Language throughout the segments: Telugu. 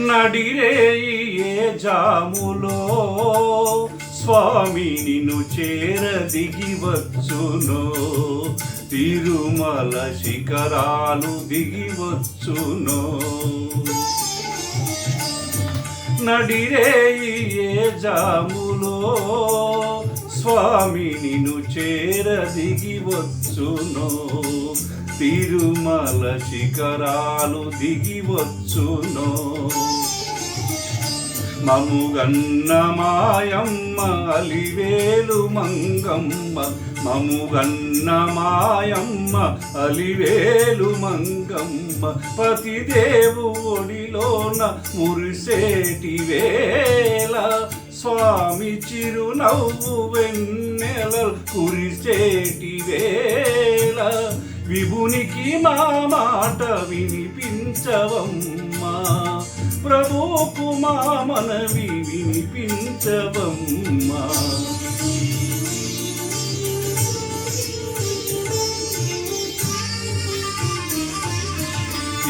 నడిరే ఏ జాములో స్వామి నిన్ను చేర దిగివచ్చును తిరుమల శిఖరాలు దిగి వచ్చును నడిరే ఏ జాములో స్వామి నిన్ను చేర దిగివచ్చును తిరుమల శిఖరాలు దిగివచ్చును. మముగన్న మాయమ్మ అలివేలు మంగమ్మ. మముగన్న మాయమ్మ అలివేలు మంగమ్మ. పతిదేవు ఒడిలోన మురిసేటి వేళ. స్వామి చిరునవ్వు వెన్నెల కురిసేటి వేళ. విభునికి మా మాట వినిపించవమ్మా. ప్రభుకు మా మనవి వినిపించవమ్మా.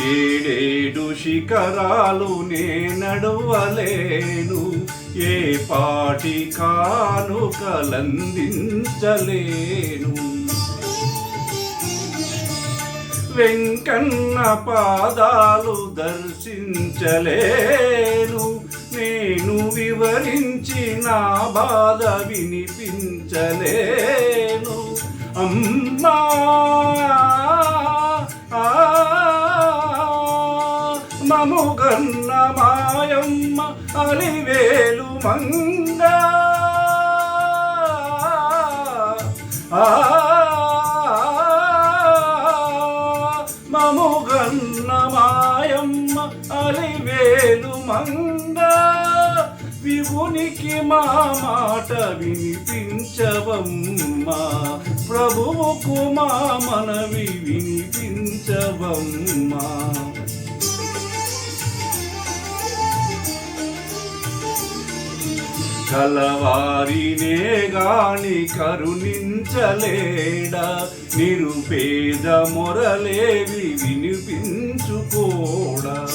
ఏడేడు శిఖరాలు నే నడవలేను ఏ పాటి కానుకలందించలేను. వెంకన్న పాదాలు దర్శించలేను. నేను వివరించి నా బాధ వినిపించలేను. అమ్మా! మముగన్న మాయమ్మ అలివేలు మంగ మముగన్న మాయమ్మ అలివేలు మంగ విభునికి మా మాట వినిపించవమ్మ. ప్రభువుకు మా మనవి వినిపించవమ్మ. కలవారినే గాని కరుణించలేడా? నిరుపేద మొరలేవి వినిపించుకోడా?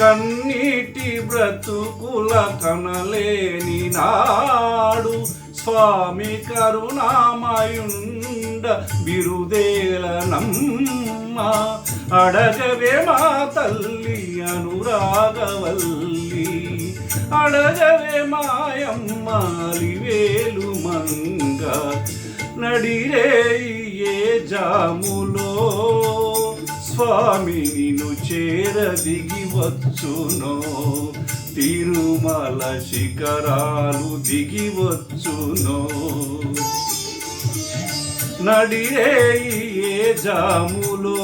కన్నీటి బ్రతుకుల కనలేని నాడు స్వామి కరుణామయుండ బిరుదేల నమ్మ. అడగవే మా తల్లి అనురాగవల్లి. అడగవే మాయమ్మాలి వేలు మంగ. నడిరే జాములో స్వామి నిన్ను చేర దిగి వచ్చునో. తిరుమల శిఖరాలు దిగి వచ్చునో. నడిరే జాములో?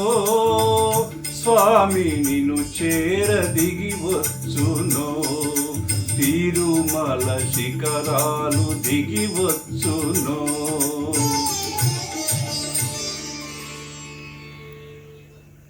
స్వామి నిన్ను చేర వచ్చును తిరుమల శిఖరాలు దిగి వచ్చునో